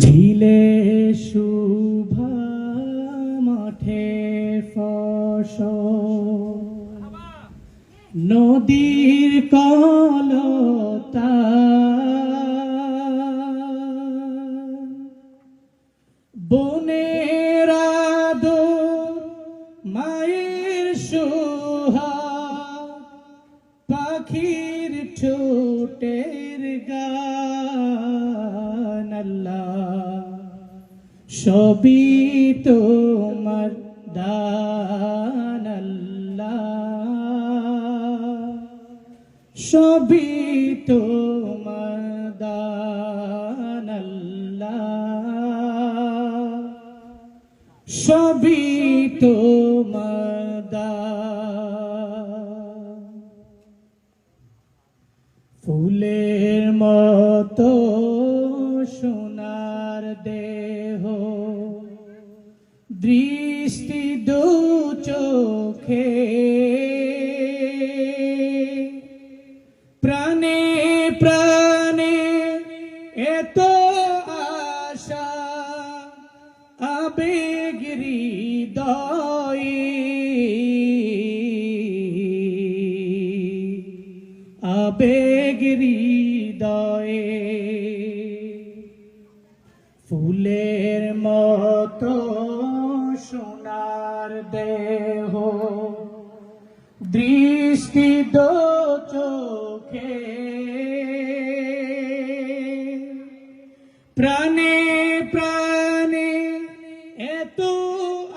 ঝিলে শুভা মাঠে ফসল। নদীর কলতা। মায়ের সোহা পাখির ঠোঁটের গান সবই তোমার দান সবই তোমার দান সবই তোমার দান। ফুলের মতো সোনার দেহ। দৃষ্টি দু চোখে। প্রাণে প্রাণে এত আশা আবেগ হৃদয়ে। আবেগ হৃদয়ে। ফুলের মতো সোনার দেহ। দৃষ্টি দো চোখে। প্রাণে প্রাণে এত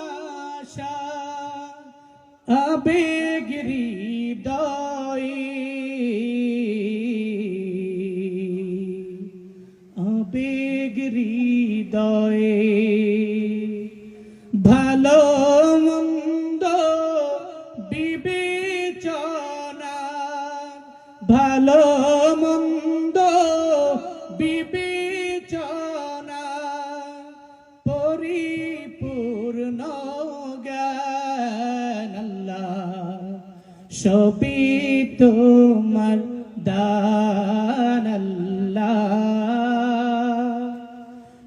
আশা আবেগ ভালো বিবেচনা। ভালো মন্দ বিবেচনা। পরিপূর্ণ জ্ঞান আল্লাহ সবই তোমার দান আল্লাহ।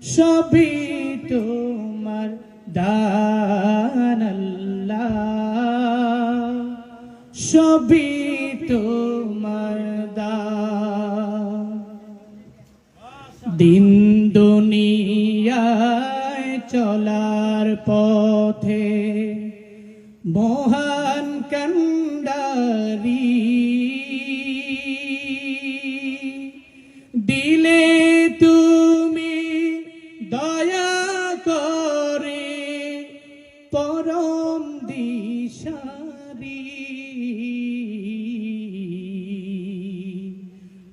তোমার দান আল্লাহ সবই তোমার দান। দিন দুনিয়ায় চলার পথে মহান কান্ডারি দিলে দিশারি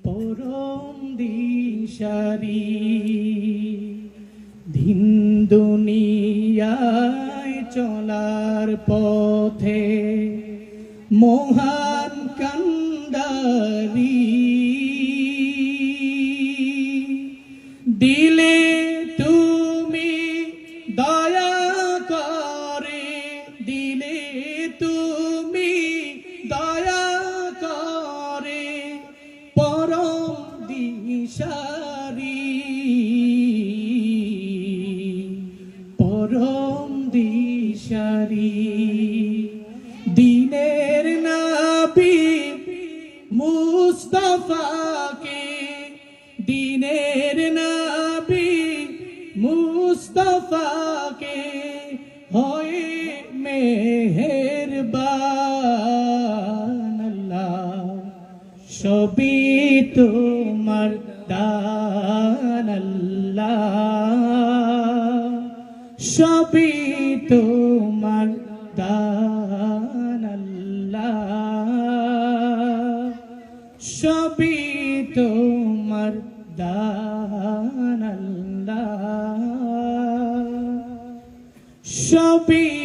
পরম দিশারি দিন দুনিয়ায় চলার পথে মহান দিশারি পরম দিশারি। দিনের নাবি মুস্তফাকে। দিনের নাবি মুস্তফাকে হয়ে মেহেরবান আল্লাহ। সবই তোমার দান আল্লাহ সবই তোমার দান আল্লাহ সবই তোমার দান আল্লাহ সবই